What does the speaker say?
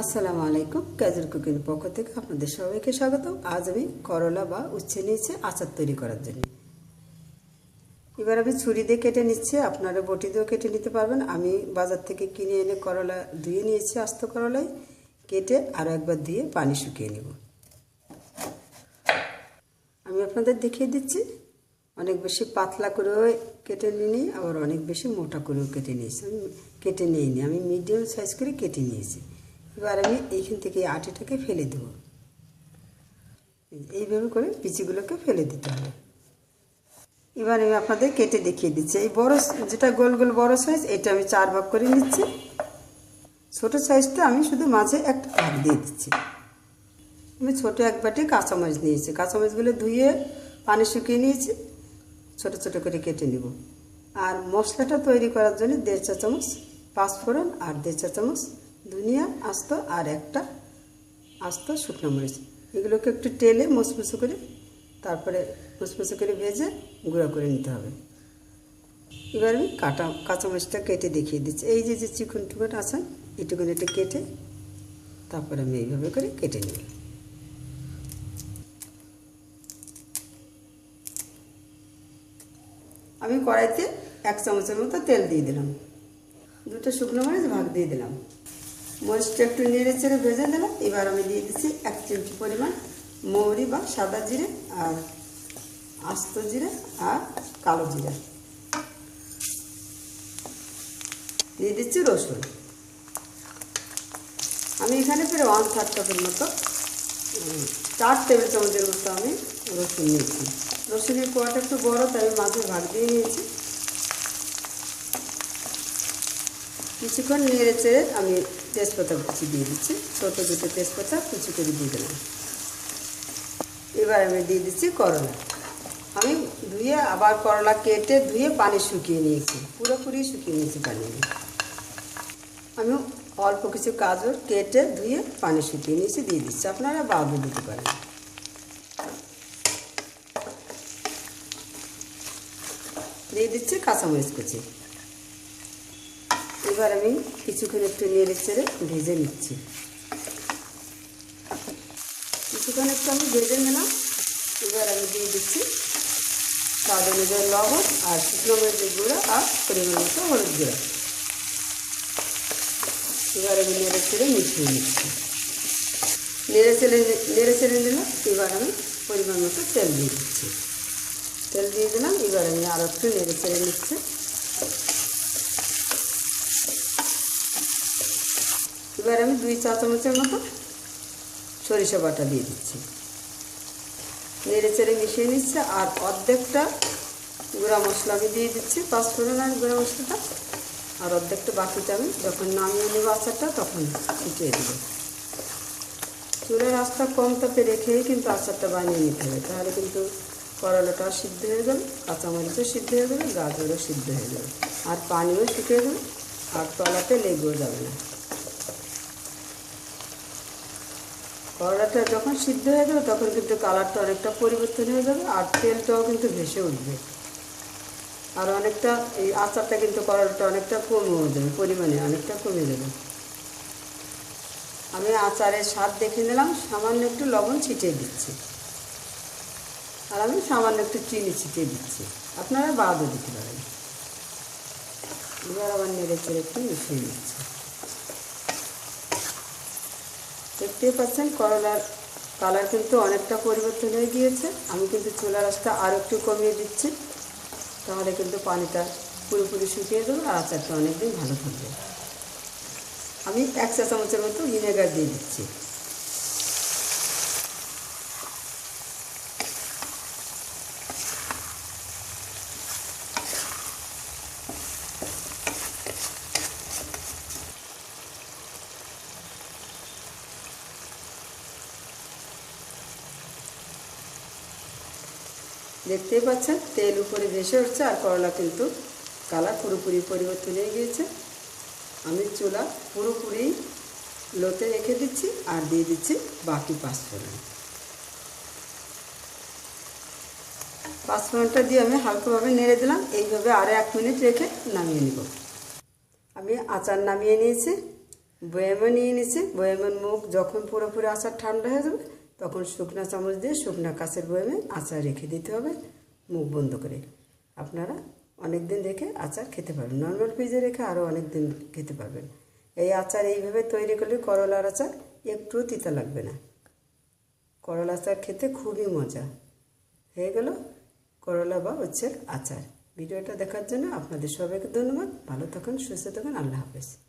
আসসালামু আলাইকুম casual cooking পক্ষ থেকে আপনাদের সবাইকে স্বাগত আজ আমি করলা বা উচ্ছে নিয়েছি, আচার তৈরি করার জন্য। এবার আমি ছুরি দিয়ে কেটে নিচ্ছি, আপনারা বটি দিয়েও কেটে নিতে পারবেন। আমি বাজার থেকে কিনে এনে করলা ধুয়ে নিয়েছি আস্ত করলায়। কেটে আরও একবার ধুয়ে পানি শুকিয়ে নেব। আমি আপনাদের দেখিয়ে দিচ্ছি, অনেক বেশি পাতলা করেও কেটে নিই আবার অনেক বেশি মোটা করেও কেটে নিয়েছি। আমি কেটে নিইনি, আমি মিডিয়াম সাইজ করে কেটে নিয়েছি। এবার আমি এইখান থেকে আটিটাকে ফেলে দেবো। এইভাবে করে বিচিগুলোকে ফেলে দিতে হবে। এবার আমি আপনাদের কেটে দেখিয়ে দিচ্ছি। এই বড় যেটা গোল গোল বড় সাইজ এটা আমি চার ভাগ করে নিচ্ছি। ছোট সাইজটা আমি শুধু মাঝে একটা ভাগ দিয়ে দিচ্ছি। আমি ছোটো এক বাটি কাঁচামরিচ নিয়েছি। কাঁচামরিচগুলো ধুয়ে পানি শুকিয়ে নিয়েছি। ছোট ছোট করে কেটে নেব। আর মশলাটা তৈরি করার জন্য দেড় চা চামচ পাঁচফোড়ন আর দেড় চা চামচ ধনিয়া আস্ত আর একটা আস্ত শুকনো মরিচ। এগুলোকে একটু তেলে মুসমুসো করে, তারপরে মুসমুসো করে ভেজে গুঁড়ো করে নিতে হবে। এবার আমি কাটা কাঁচামরিচটা কেটে দেখিয়ে দিচ্ছি। এই যে যে চিকন টুকন আছে, এটুকুন এটা কেটে তারপরে আমি এইভাবে করে কেটে নিই আমি কড়াইতে এক চামচের মতো তেল দিয়ে দিলাম। দুটো শুকনো মরিচ ভাগ দিয়ে দিলাম। মরিচটা একটু নেড়ে চেড়ে ভেজে দিলাম এবার আমি দিয়ে দিচ্ছি এক চিমটি পরিমাণ মৌরি বা সাদা জিরে আর আস্ত জিরে আর কালো জিরে। দিয়ে দিচ্ছি রসুন। আমি এখানে প্রায় ওয়ান থার্ড কাপের মতো চার টেবিল চামচের মতো আমি রসুন নিয়েছি। রসুনের কোয়াটা একটু বড়, তাই মাঝে ভাগ দিয়ে নিয়েছি। কিছুক্ষণ নেড়ে চেড়ে আমি তেজপাতা কুচি দিয়ে দিচ্ছি, ছোটো দুটো তেজপাতা কুচি করে দিয়ে দিলাম। এবার আমি দিয়ে দিচ্ছি করলা। আমি ধুয়ে আবার করলা কেটে ধুয়ে পানি শুকিয়ে নিয়েছি, পুরোপুরি শুকিয়ে নিয়েছি পানি। আমি অল্প কিছু গাজর কেটে ধুয়ে পানি শুকিয়ে নিয়েছি, দিয়ে দিচ্ছি। আপনারা বাদও দিতে পারেন। দিয়ে দিচ্ছি কাঁচামরিচ কুচি। এবার আমি কিছুক্ষণ একটু নেড়ে চেড়ে ভেজে নিচ্ছি। কিছুক্ষণ একটু আমি ভেজে নিলাম। এবার আমি দিয়ে দিচ্ছি স্বাদ অনুযায়ী লবণ আর শুকনো মরিচের গুঁড়ো আর পরিমাণ মতো হলুদ গুঁড়ো। এবার আমি নেড়ে চেড়ে মিশিয়ে নিচ্ছি। নেড়ে চেড়ে নেড়ে চেড়ে নিলাম। এবার আমি পরিমাণ মতো তেল দিয়ে দিচ্ছি। তেল দিয়ে দিলাম। এবার আমি আরও একটু নেড়ে চেড়ে নিচ্ছি। এবার আমি দুই চা চামচের মতো সরিষা বাটা দিয়ে দিচ্ছি। নেড়ে চেড়ে মিশিয়ে নিচ্ছে আর অর্ধেকটা গুঁড়া মশলা আমি দিয়ে দিচ্ছি পাঁচফোড়ন আর গুঁড়া মশলাটা। আর অর্ধেকটা বাকিটা আমি যখন নামিয়ে নেব আচারটা তখন ফুটিয়ে দেবো। চুলের আঁচটা কম তাপে রেখেই কিন্তু আচারটা বানিয়ে নিতে হবে। তাহলে কিন্তু করলাটাও সিদ্ধ হয়ে যাবে কাঁচামরিচও সিদ্ধ হয়ে যাবে গাজরও সিদ্ধ হয়ে যাবে আর পানিও শুকিয়ে যাবে আর তলাতে লেগেও যাবে না। করলাটা যখন সিদ্ধ হয়ে যাবে তখন কিন্তু কালারটা অনেকটা পরিবর্তন হয়ে যাবে আর তেলটাও কিন্তু ভেসে উঠবে। আর অনেকটা এই আচারটা কিন্তু করলাটা অনেকটা কমেও যাবে, পরিমাণে অনেকটা কমে যাবে। আমি আচারের স্বাদ দেখে নিলাম, সামান্য একটু লবণ ছিটিয়ে দিচ্ছি। আর আমি সামান্য একটু চিনি ছিটিয়ে দিচ্ছি। আপনারা বাদও দিতে পারেন। এবার আবার নেড়ে চেড়ে একটু মিশিয়ে নিচ্ছি। দেখতেই পাচ্ছেন করলার কালার কিন্তু অনেকটা পরিবর্তন হয়ে গিয়েছে। আমি কিন্তু চুলা রাস্তা আর একটু কমিয়ে দিচ্ছি। তাহলে কিন্তু পানিটা পুরোপুরি শুকিয়ে দেবো আর আচারটা অনেকদিন ভালো থাকবে। আমি এক চা চামচের মতো ভিনেগার দিয়ে দিচ্ছি। দেখতেই পাচ্ছেন, তেল উপরে ভেসে উঠছে আর করলা কিন্তু কালার পুরোপুরি পরিবর্তন হয়ে গিয়েছে। আমি চুলা পুরোপুরি লোতে রেখে দিচ্ছি আর দিয়ে দিচ্ছি বাকি পাঁচফোড়ন। পাঁচফোড়নটা দিয়ে আমি হালকাভাবে নেড়ে দিলাম, এইভাবে আরও এক মিনিট রেখে নামিয়ে নেব। আমি আচার নামিয়ে নিয়েছি বয়ামে নিয়ে নিচ্ছে বয়ামের মুখ যখন পুরোপুরি আচার ঠান্ডা হয়ে যাবে তখন শুকনা চামচ দিয়ে শুকনা কাছের বয়ামে আচার রেখে দিতে হবে, মুখ বন্ধ করে। আপনারা অনেক দিন রেখে আচার খেতে পারবেন। নর্মাল ফ্রিজে রেখে আরও অনেক দিন খেতে পারবেন। এই আচার এইভাবে তৈরি করলে করলার আচার একটু তিতা লাগবে না। করলা আচার খেতে খুবই মজা। হয়ে গেল করলা বা হচ্ছে আচার। ভিডিওটা দেখার জন্য আপনাদের সবাইকে ধন্যবাদ। ভালো থাকুন, সুস্থ থাকুন। আল্লাহ হাফেজ।